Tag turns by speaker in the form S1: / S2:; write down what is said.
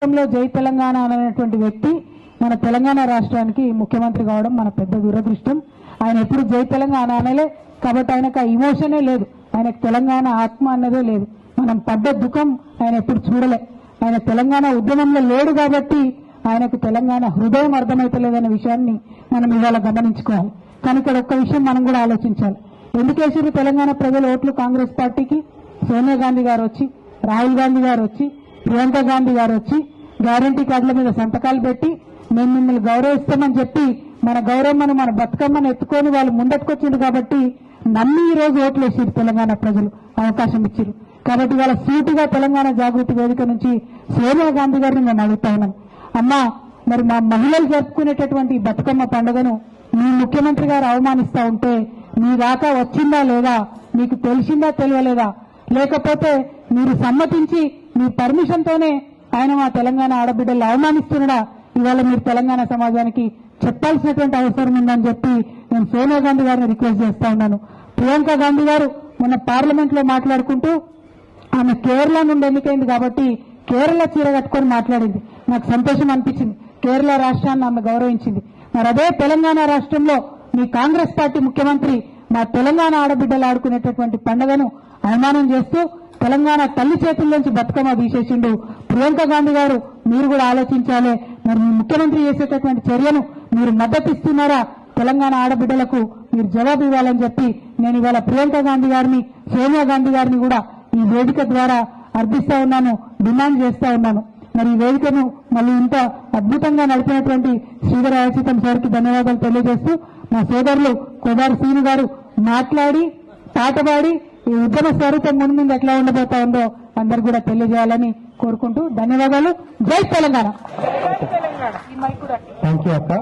S1: రాష్ట్రంలో జై తెలంగాణ అనేటువంటి వ్యక్తి మన తెలంగాణ రాష్ట్రానికి ముఖ్యమంత్రి కావడం మన పెద్ద దురదృష్టం. ఆయన ఎప్పుడు జై తెలంగాణ అనలే కాబట్టి ఆయనకు ఆ ఇమోషనే లేదు. ఆయనకు తెలంగాణ ఆత్మ అన్నదే లేదు. మనం పడ్డ దుఃఖం ఆయన ఎప్పుడు చూడలే. ఆయన తెలంగాణ ఉద్యమంలో లేడు కాబట్టి ఆయనకు తెలంగాణ హృదయం అర్థమైతలేదనే విషయాన్ని మనం ఇవాళ గమనించుకోవాలి. కానీ ఇక్కడ ఒక్క విషయం మనం కూడా ఆలోచించాలి. ఎందుకు తెలంగాణ ప్రజల ఓట్లు కాంగ్రెస్ పార్టీకి? సోనియా గాంధీ గారు వచ్చి రాహుల్ గాంధీ గారు వచ్చి ప్రియాంక గాంధీ గారు వచ్చి గ్యారంటీ కార్డుల మీద సంతకాలు పెట్టి మేము మిమ్మల్ని గౌరవిస్తామని చెప్పి మన గౌరవమ్మను మన బతుకమ్మను ఎత్తుకొని వాళ్ళు ముందట్టుకొచ్చిండు కాబట్టి నమ్మి ఈ రోజు ఓట్లు వేసారు తెలంగాణ ప్రజలు. అవకాశం ఇచ్చారు కాబట్టి వాళ్ళ సీటుగా తెలంగాణ జాగృతి వేదిక నుంచి సోనియా గాంధీ గారిని మేము అడుగుతా ఉన్నాం అమ్మా మరి మా మహిళలు జరుపుకునేటటువంటి బతుకమ్మ పండుగను మీ ముఖ్యమంత్రి గారు అవమానిస్తా ఉంటే మీ దాకా వచ్చిందా లేదా? మీకు తెలిసిందా తెలియలేదా? లేకపోతే మీరు సమ్మతించి మీ పర్మిషన్ తోనే ఆయన మా తెలంగాణ ఆడబిడ్డలు అవమానిస్తున్నాడా? ఇవాళ మీరు తెలంగాణ సమాజానికి చెప్పాల్సినటువంటి అవసరం ఉందని చెప్పి నేను సోనియా గాంధీ గారిని రిక్వెస్ట్ చేస్తా ఉన్నాను. ప్రియాంక గాంధీ గారు మొన్న పార్లమెంట్లో మాట్లాడుకుంటూ ఆమె కేరళ నుండి ఎన్నికైంది కాబట్టి కేరళ చీర కట్టుకొని మాట్లాడింది. నాకు సంతోషం అనిపించింది. కేరళ రాష్ట్రాన్ని ఆమె గౌరవించింది. మరి అదే తెలంగాణ రాష్ట్రంలో మీ కాంగ్రెస్ పార్టీ ముఖ్యమంత్రి మా తెలంగాణ ఆడబిడ్డలు ఆడుకునేటటువంటి పండుగను అవమానం చేస్తూ తెలంగాణ తల్లి చేతుల నుంచి బతుకమ్మ తీసేసిండు. ప్రియాంక గాంధీ గారు మీరు కూడా ఆలోచించాలి. మరి మీ ముఖ్యమంత్రి చేసేటటువంటి చర్యను మీరు మద్దతిస్తున్నారా? తెలంగాణ ఆడబిడ్డలకు మీరు జవాబు ఇవ్వాలని చెప్పి నేను ఇవాళ ప్రియాంక గాంధీ గారిని సోనియా గాంధీ గారిని కూడా ఈ వేదిక ద్వారా అర్థిస్తా ఉన్నాను డిమాండ్ చేస్తా ఉన్నాను. మరి ఈ వేదికను మళ్ళీ ఇంత అద్భుతంగా నడిపినటువంటి శ్రీధర రాజసీతం సార్కి ధన్యవాదాలు తెలియజేస్తూ మా సోదరులు కొదారి శ్రీను గారు మాట్లాడి పాట పాడి ఈ ఉద్యమ స్వరూపం ముందు ముందు ఎట్లా ఉండబోతా ఉందో అందరు కూడా తెలియజేయాలని కోరుకుంటూ ధన్యవాదాలు. జై తెలంగాణ.
S2: థ్యాంక్ యూ అక్క.